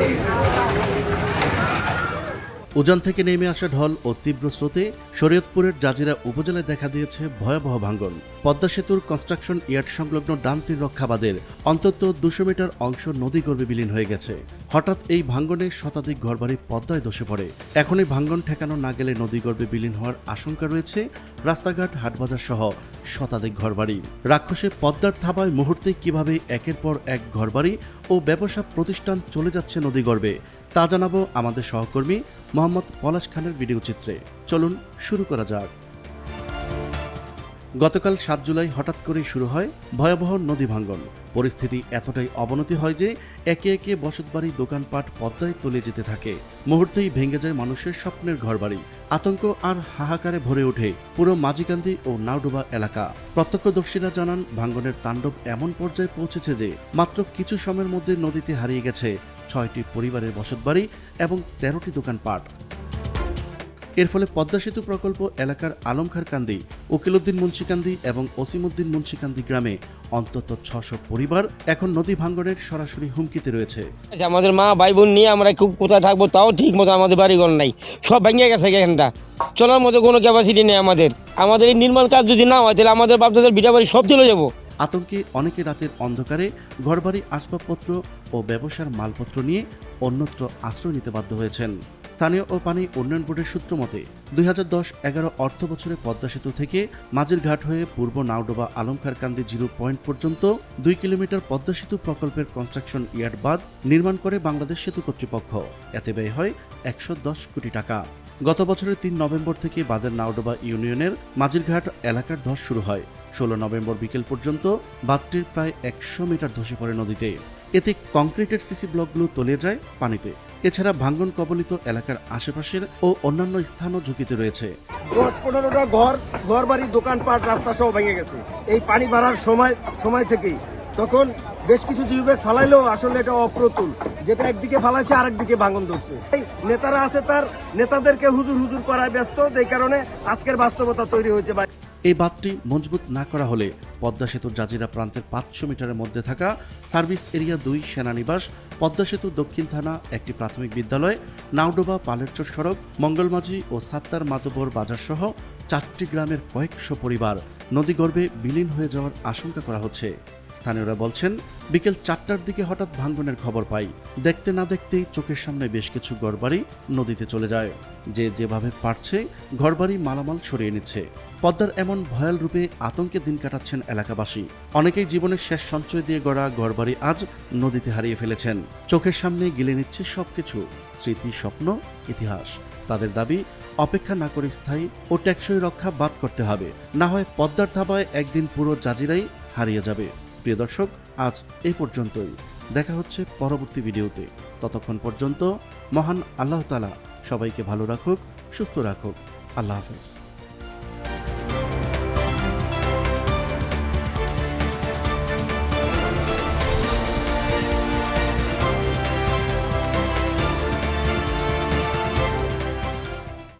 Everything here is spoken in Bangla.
Thank you. উজান থেকে নেমে আসা ঢল ও তীব্র স্রোতে শরীয়তপুরের জাজিরা উপজেলায় দেখা দিয়েছে ভয়াবহ ভাঙ্গন। পদ্মা সেতুর কনস্ট্রাকশন ইয়ার্ড সংলগ্ন ডান রক্ষাবাদের অন্তত দুশো মিটার অংশ নদী গর্ভে বিলীন হয়ে গেছে। হঠাৎ এই ভাঙ্গনে শতাধিক ঘরবাড়ি পদ্মায় ধসে পড়ে। এখনই ভাঙ্গন ঠেকানো না গেলে নদী গর্ভে বিলীন হওয়ার আশঙ্কা রয়েছে রাস্তাঘাট, হাটবাজার সহ শতাধিক ঘরবাড়ি। রাক্ষসে পদ্মার থাবায় মুহূর্তে কীভাবে একের পর এক ঘরবাড়ি ও ব্যবসা প্রতিষ্ঠান চলে যাচ্ছে নদী গর্ভে তা জানাব আমাদের সহকর্মী মোহাম্মদ পলাশ খানের ভিডিও চিত্রে। চলুন শুরু করা যাক। গতকাল সাত জুলাই হঠাৎ করেই শুরু হয় ভয়াবহ নদী ভাঙ্গন। পরিস্থিতি এতটাই অবনতি হয় যে একে একে বসতবাড়ি, দোকানপাট, পদ্মায় তলে যেতে থাকে। মুহূর্তেই ভেঙে যায় মানুষের স্বপ্নের ঘরবাড়ি। আতঙ্ক আর হাহাকারে ভরে ওঠে পুরো মাঝিকান্দি ও নাওডুবা এলাকা। প্রত্যক্ষদর্শীরা জানান, ভাঙ্গনের তাণ্ডব এমন পর্যায়ে পৌঁছেছে যে মাত্র কিছু সময়ের মধ্যে নদীতে হারিয়ে গেছে ছয়টি পরিবারের বসতবাড়ি এবং তেরোটি দোকানপাট। এর ফলে পদ্মা সেতু প্রকল্প এলাকার আলমখার কান্দি উকিলউদ্দিন মুন্সিকান্দি এবং ওসিমুদ্দিন মুন্সিকান্দি গ্রামে অন্তত ছশো পরিবার এখন নদী ভাঙ্গনের সরাসরি হুমকিতে রয়েছে। আচ্ছা, আমাদের মা ভাই বোন নিয়ে আমরা খুব কোথায় থাকব তাও ঠিক মতো আমাদের বাড়িঘর নাই। সব ভেঙে গেছে এখানটা। চলার মতো কোনো ক্যাপাসিটি নেই আমাদের। আমাদের এই নির্মাণ কাজ যদি না হয় তাহলে আমাদের বাপদাদের বিটা বাড়ি সব চলে যাব। আতঙ্কে অনেকে রাতের অন্ধকারে ঘরবাড়ি আসবাবপত্র ও ব্যবসার মালপত্র নিয়ে অন্যত্র আশ্রয় নিতে বাধ্য হয়েছেন। স্থানীয় ও পানি উন্নয়ন বোর্ডের সূত্র মতে, দুই হাজার দশ এগারো অর্থ বছরে পদ্মা সেতু থেকে মাঝের ঘাট হয়ে পূর্ব নাওডোবা আলমখার কান্দি জিরো পয়েন্ট পর্যন্ত দুই কিলোমিটার পদ্মা সেতু প্রকল্পের কনস্ট্রাকশন ইয়ার্ড বাদ নির্মাণ করে বাংলাদেশ সেতু কর্তৃপক্ষ। এতে ব্যয় হয় একশো দশ কোটি টাকা। গত বছরের তিন নভেম্বর থেকে বাদের নাওডোবা ইউনিয়নের মাঝিরঘাট এলাকার ধস শুরু হয়। ষোলো নভেম্বর বিকেল পর্যন্ত বাঁধটির প্রায় একশো মিটার ধসে পড়ে নদীতে। এতে কংক্রিটের সিসি ব্লকগুলো তলিয়ে যায় পানিতে। এছাড়া ভাঙ্গন কবলিত এলাকার আশেপাশের ও অন্যান্য স্থানও ঝুঁকিতে রয়েছে। ঘর ঘর বাড়ি দোকানপাট রাস্তা সব ভেঙে গেছে। এই পানি বাড়ার সময় সময় থেকেই। তখন বেশ কিছু জিওব্যাগ ফালাইলেও আসলে এটা অপ্রতুল। যেটা একদিকে ফালাইছে, আরেকদিকে ভাঙন ধরছে। নেতারা আছে তার নেতাদেরকে হুজুর হুজুর করায় ব্যস্ত। যেই কারণে আজকের বাস্তবতা তৈরি হয়েছে এই বাঁধটি মজবুত না করা হলে পদ্মা সেতুর জাজিরা প্রান্তের পাঁচশো মিটারের মধ্যে থাকা সার্ভিস এরিয়া দুই সেনানিবাস, পদ্মা সেতু দক্ষিণ থানা, একটি প্রাথমিক বিদ্যালয়, নাওডোবা পালেরচর সড়ক, মঙ্গলমাঝি ও সাত্তার মাতবর বাজার সহ চারটি গ্রামের কয়েকশো পরিবার নদীগর্ভে বিলীন হয়ে যাওয়ার আশঙ্কা করা হচ্ছে। স্থানীয়রা বলছেন, বিকেল চারটার দিকে হঠাৎ ভাঙ্গনের খবর পাই। দেখতে না দেখতেই চোখের সামনে বেশ কিছু ঘরবাড়ি নদীতে চলে যায়। যে যেভাবে পারছে, ঘরবাড়ি মালামাল সরিয়ে নিচ্ছে। পদ্মার এমন ভয়াল রূপে আতঙ্কে দিন কাটাচ্ছেন এলাকাবাসী। অনেকেই জীবনের শেষ সঞ্চয় দিয়ে গড়া ঘরবাড়ি আজ নদীতে হারিয়ে ফেলেছেন। চোখের সামনে গিলে নিচ্ছে সবকিছু, স্মৃতি, স্বপ্ন, ইতিহাস। তাদের দাবি, অপেক্ষা না করে স্থায়ী ও টেকসই রক্ষা বাদ করতে হবে। না হয় পদ্মার থাবায় একদিন পুরো জাজিরাই হারিয়ে যাবে। প্রিয় দর্শক, আজ এই পর্যন্তই। দেখা হচ্ছে পরবর্তী ভিডিওতে। ততক্ষণ পর্যন্ত মহান আল্লাহ তালা সবাইকে ভালো রাখুক, সুস্থ রাখুক। আল্লাহ হাফেজ।